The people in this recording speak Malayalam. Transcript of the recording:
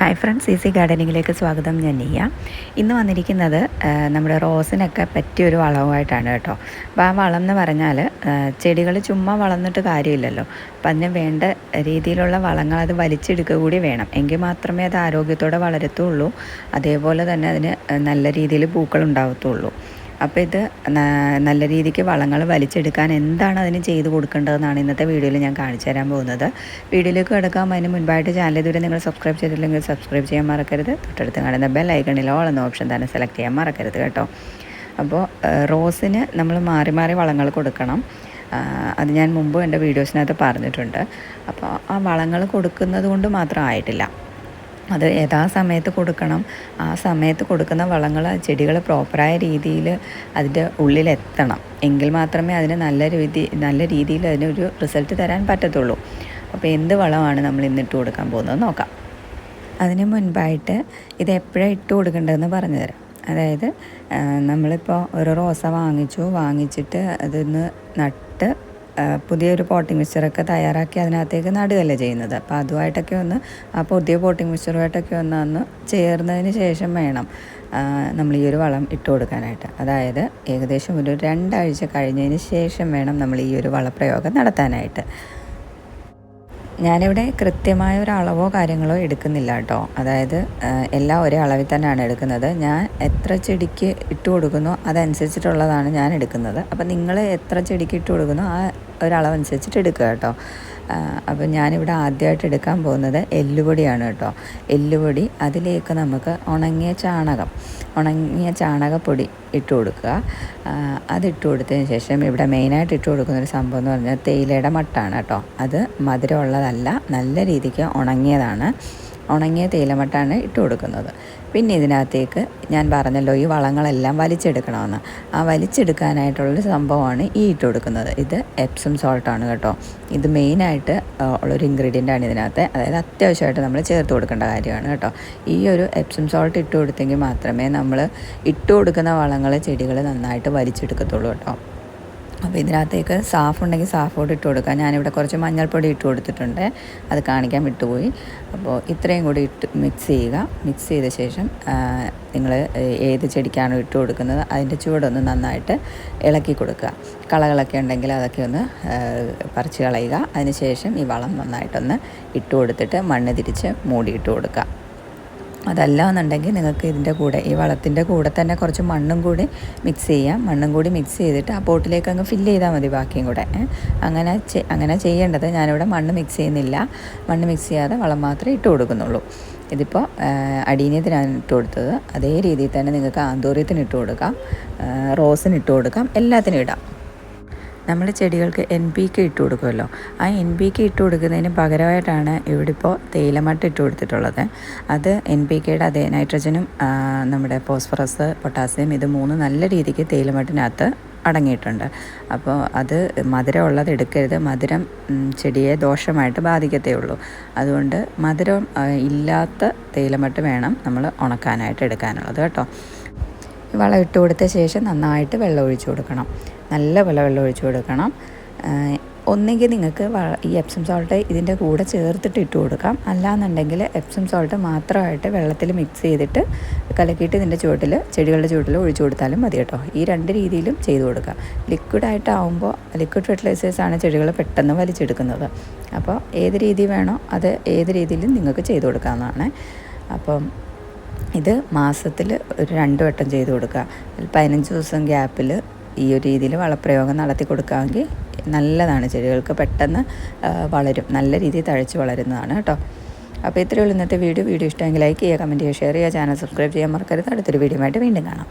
ഹായ് ഫ്രണ്ട്സ് ഈസി ഗാർഡനിങ്ങിലേക്ക് സ്വാഗതം. ഞാൻ നീയ. ഇന്ന് വന്നിരിക്കുന്നത് നമ്മുടെ റോസിനൊക്കെ പറ്റിയൊരു വളവുമായിട്ടാണ് കേട്ടോ. അപ്പോൾ ആ വളം എന്ന് പറഞ്ഞാൽ ചെടികൾ ചുമ്മാ വളർന്നിട്ട് കാര്യമില്ലല്ലോ. അപ്പം അതിന് വേണ്ട രീതിയിലുള്ള വളങ്ങൾ അത് വലിച്ചെടുക്കുക കൂടി വേണം. എങ്കിൽ മാത്രമേ അത് ആരോഗ്യത്തോടെ വളരത്തുള്ളൂ. അതേപോലെ തന്നെ അതിന് നല്ല രീതിയിൽ പൂക്കൾ ഉണ്ടാവത്തുള്ളൂ. അപ്പോൾ ഇത് നല്ല രീതിക്ക് വളങ്ങൾ വലിച്ചെടുക്കാൻ എന്താണ് അതിന് ചെയ്ത് കൊടുക്കേണ്ടതെന്നാണ് ഇന്നത്തെ വീഡിയോയിൽ ഞാൻ കാണിച്ചു തരാൻ പോകുന്നത്. വീഡിയോയിലേക്ക് കിടക്കാം. അതിന് മുൻപായിട്ട് ചാനൽ ഇതുവരെ നിങ്ങൾ സബ്സ്ക്രൈബ് ചെയ്തിട്ടില്ലെങ്കിൽ സബ്സ്ക്രൈബ് ചെയ്യാൻ മറക്കരുത്. തൊട്ടടുത്ത് കാണുന്ന ബെൽ ഐക്കണിൽ ഓൾ എന്ന ഓപ്ഷൻ തന്നെ സെലക്ട് ചെയ്യാൻ മറക്കരുത് കേട്ടോ. അപ്പോൾ റോസിന് നമ്മൾ മാറി മാറി വളങ്ങൾ കൊടുക്കണം. അത് ഞാൻ മുമ്പ് എന്റെ വീഡിയോസിനകത്ത് പറഞ്ഞിട്ടുണ്ട്. അപ്പോൾ ആ വളങ്ങൾ കൊടുക്കുന്നത് കൊണ്ട് മാത്രം ആയിട്ടില്ല. അത് യഥാ സമയത്ത് കൊടുക്കണം? ആ സമയത്ത് കൊടുക്കുന്ന വളങ്ങൾ ചെടികൾ പ്രോപ്പറായ രീതിയിൽ അതിന്റെ ഉള്ളിലെത്തണം. എങ്കിൽ മാത്രമേ അതിന് നല്ല രീതി നല്ല രീതിയിൽ അതിനൊരു റിസൾട്ട് തരാൻ പറ്റത്തുള്ളൂ. അപ്പോൾ എന്ത് വളമാണ് നമ്മൾ ഇന്നിട്ട് കൊടുക്കാൻ പോകുന്നത് നോക്കാം. അതിന് മുൻപായിട്ട് ഇത് എപ്പോഴാണ് ഇട്ട് കൊടുക്കേണ്ടതെന്ന് പറഞ്ഞു തരാം. അതായത് നമ്മളിപ്പോൾ ഒരു റോസ വാങ്ങിച്ചു. വാങ്ങിച്ചിട്ട് അതൊന്ന് നട്ട് പുതിയൊരു പോട്ടിംഗ് മിക്സ്ചറൊക്കെ തയ്യാറാക്കി അതിനകത്തേക്ക് നടുകയല്ലേ ചെയ്യുന്നത്. അപ്പോൾ അതുമായിട്ടൊക്കെ ഒന്ന് ആ പുതിയ പോട്ടിംഗ് മിക്സ്ചറുമായിട്ടൊക്കെ ഒന്ന് ഒന്ന് ചേർന്നതിന് ശേഷം വേണം നമ്മൾ ഈ ഒരു വളം ഇട്ട് കൊടുക്കാനായിട്ട്. അതായത് ഏകദേശം ഒരു രണ്ടാഴ്ച കഴിഞ്ഞതിന് ശേഷം വേണം നമ്മൾ ഈ ഒരു വളപ്രയോഗം നടത്താനായിട്ട്. ഞാനിവിടെ കൃത്യമായ ഒരു അളവോ കാര്യങ്ങളോ എടുക്കുന്നില്ല കേട്ടോ. അതായത് എല്ലാം ഒരേ അളവിൽ തന്നെയാണ് എടുക്കുന്നത്. ഞാൻ എത്ര ചെടിക്ക് ഇട്ട് കൊടുക്കുന്നോ അതനുസരിച്ചിട്ടുള്ളതാണ് ഞാൻ എടുക്കുന്നത്. അപ്പം നിങ്ങൾ എത്ര ചെടിക്ക് ഇട്ട് കൊടുക്കുന്നോ ആ ഒരളവനുസരിച്ചിട്ട് എടുക്കുക കേട്ടോ. അപ്പം ഞാനിവിടെ ആദ്യമായിട്ട് എടുക്കാൻ പോകുന്നത് എല്ലുപൊടിയാണ് കേട്ടോ. എല്ലുപൊടി അതിലേക്ക് നമുക്ക് ഉണങ്ങിയ ചാണകം ഉണങ്ങിയ ചാണകപ്പൊടി ഇട്ട് കൊടുക്കുക. അതിട്ട് കൊടുത്തതിന് ശേഷം ഇവിടെ മെയിനായിട്ട് ഇട്ട് കൊടുക്കുന്ന ഒരു സംഭവം എന്ന് പറഞ്ഞാൽ തേയിലയുടെ മട്ടാണ് കേട്ടോ. അത് മധുരമുള്ളതല്ല നല്ല രീതിക്ക് ഉണങ്ങിയതാണ്. ഉണങ്ങിയ തേയിലമട്ടാണ് ഇട്ട് കൊടുക്കുന്നത്. പിന്നെ ഇതിനകത്തേക്ക് ഞാൻ പറഞ്ഞല്ലോ ഈ വളങ്ങളെല്ലാം വലിച്ചെടുക്കണമെന്ന്. ആ വലിച്ചെടുക്കാനായിട്ടുള്ളൊരു സംഭവമാണ് ഈ ഇട്ട് കൊടുക്കുന്നത്. ഇത് എപ്സം സോൾട്ടാണ് കേട്ടോ. ഇത് മെയിനായിട്ട് ഉള്ളൊരു ഇൻഗ്രീഡിയന്റ് ആണ് ഇതിനകത്ത്. അതായത് അത്യാവശ്യമായിട്ട് നമ്മൾ ചേർത്ത് കൊടുക്കേണ്ട കാര്യമാണ് കേട്ടോ. ഈ ഒരു എപ്സം സോൾട്ട് ഇട്ട് കൊടുത്തെങ്കിൽ മാത്രമേ നമ്മൾ ഇട്ട് കൊടുക്കുന്ന വളങ്ങൾ ചെടികൾ നന്നായിട്ട് വലിച്ചെടുക്കത്തുള്ളൂ കേട്ടോ. അപ്പോൾ ഇതിനകത്തേക്ക് സാഫ് ഉണ്ടെങ്കിൽ സാഫ് കൂടി ഇട്ട് കൊടുക്കുക ഞാനിവിടെ കുറച്ച് മഞ്ഞൾപ്പൊടി ഇട്ട് കൊടുത്തിട്ടുണ്ട്. അത് കാണിക്കാൻ വിട്ടുപോയി. അപ്പോൾ ഇത്രയും കൂടി ഇട്ട് മിക്സ് ചെയ്യുക. മിക്സ് ചെയ്ത ശേഷം നിങ്ങൾ ഏത് ചെടിക്കാണോ ഇട്ട് കൊടുക്കുന്നത് അതിന്റെ ചൂടൊന്ന് നന്നായിട്ട് ഇളക്കി കൊടുക്കുക. കളകളൊക്കെ ഉണ്ടെങ്കിൽ അതൊക്കെ ഒന്ന് പറിച്ച് കളയുക. അതിന് ഈ വളം നന്നായിട്ടൊന്ന് ഇട്ട് കൊടുത്തിട്ട് മണ്ണ് തിരിച്ച് മൂടിയിട്ട് കൊടുക്കുക. അതല്ല എന്നുണ്ടെങ്കിൽ നിങ്ങൾക്ക് ഇതിന്റെ കൂടെ ഈ വളത്തിന്റെ കൂടെ തന്നെ കുറച്ച് മണ്ണും കൂടി മിക്സ് ചെയ്യാം. മണ്ണും കൂടി മിക്സ് ചെയ്തിട്ട് ആ പോട്ടിലേക്ക് അങ്ങ് ഫില്ല് ചെയ്താൽ മതി ബാക്കിയും കൂടെ. അങ്ങനെ അങ്ങനെ ചെയ്യേണ്ടത് ഞാനിവിടെ മണ്ണ് മിക്സ് ചെയ്യുന്നില്ല. മണ്ണ് മിക്സ് ചെയ്യാതെ വളം മാത്രമേ ഇട്ട് കൊടുക്കുന്നുള്ളൂ. ഇതിപ്പോൾ അടീനിയത്തിനാണ് ഇട്ട് കൊടുത്തത്. അതേ രീതിയിൽ തന്നെ നിങ്ങൾക്ക് ആന്തോറിയത്തിന് ഇട്ട് കൊടുക്കാം. റോസിന് ഇട്ട് കൊടുക്കാം. എല്ലാത്തിനും ഇടാം. നമ്മൾ ചെടികൾക്ക് എൻ പി കെ ഇട്ട് കൊടുക്കുമല്ലോ. ആ എൻ പി കെ ഇട്ട് കൊടുക്കുന്നതിന് പകരമായിട്ടാണ് ഇവിടെ ഇപ്പോൾ തേയിലമട്ട് ഇട്ട് കൊടുത്തിട്ടുള്ളത്. അത് എൻ പി കെയുടെ അതേ നൈട്രജനും നമ്മുടെ ഫോസ്ഫറസ് പൊട്ടാസ്യം ഇത് മൂന്ന് നല്ല രീതിക്ക് തേയിലമട്ടിനകത്ത് അടങ്ങിയിട്ടുണ്ട്. അപ്പോൾ അത് മധുരമുള്ളത് എടുക്കരുത്. മധുരം ചെടിയെ ദോഷമായിട്ട് ബാധിക്കത്തേ ഉള്ളൂ. അതുകൊണ്ട് മധുരം ഇല്ലാത്ത തേയിലമട്ട് വേണം നമ്മൾ ഉണക്കാനായിട്ട് എടുക്കാനുള്ളത് കേട്ടോ. വളം ഇട്ട് കൊടുത്ത ശേഷം നന്നായിട്ട് വെള്ളം ഒഴിച്ചു കൊടുക്കണം. നല്ല പോലെ വെള്ളം ഒഴിച്ചു കൊടുക്കണം. ഒന്നെങ്കിൽ നിങ്ങൾക്ക് ഈ എപ്സം സോൾട്ട് ഇതിന്റെ കൂടെ ചേർത്തിട്ട് ഇട്ട് കൊടുക്കാം. അല്ലാന്നുണ്ടെങ്കിൽ എപ്സം സോൾട്ട് മാത്രമായിട്ട് വെള്ളത്തിൽ മിക്സ് ചെയ്തിട്ട് കലക്കിയിട്ട് ഇതിന്റെ ചുവട്ടിൽ ചെടികളുടെ ചുവട്ടിൽ ഒഴിച്ചു കൊടുത്താലും മതി കേട്ടോ. ഈ രണ്ട് രീതിയിലും ചെയ്തു കൊടുക്കാം ലിക്വിഡായിട്ടാവുമ്പോൾ ലിക്വിഡ് ഫെർട്ടിലൈസേഴ്സാണ് ചെടികൾ പെട്ടെന്ന് വലിച്ചെടുക്കുന്നത്. അപ്പോൾ ഏത് രീതി വേണോ അത് ഏത് രീതിയിലും നിങ്ങൾക്ക് ചെയ്തു കൊടുക്കാവുന്നതാണ്. അപ്പം ഇത് മാസത്തിൽ ഒരു രണ്ട് വട്ടം ചെയ്ത് കൊടുക്കുക. പതിനഞ്ച് ദിവസം ഗ്യാപ്പിൽ ഈ ഒരു രീതിയിൽ വളപ്രയോഗം നടത്തി കൊടുക്കാമെങ്കിൽ നല്ലതാണ്. ചെടികൾക്ക് പെട്ടെന്ന് വളരും. നല്ല രീതിയിൽ തഴച്ച് വളരുന്നതാണ് കേട്ടോ. അപ്പോൾ ഇത്രയുള്ള ഇന്നത്തെ വീഡിയോ. വീഡിയോ ഇഷ്ടമെങ്കിൽ ലൈക്ക് ചെയ്യുക കമന്റ് ചെയ്യുക ഷെയർ ചെയ്യുക ചാനൽ സബ്സ്ക്രൈബ് ചെയ്യാൻ മറക്കരുത്. അടുത്തൊരു വീഡിയോ ആയിട്ട് വീണ്ടും കാണാം.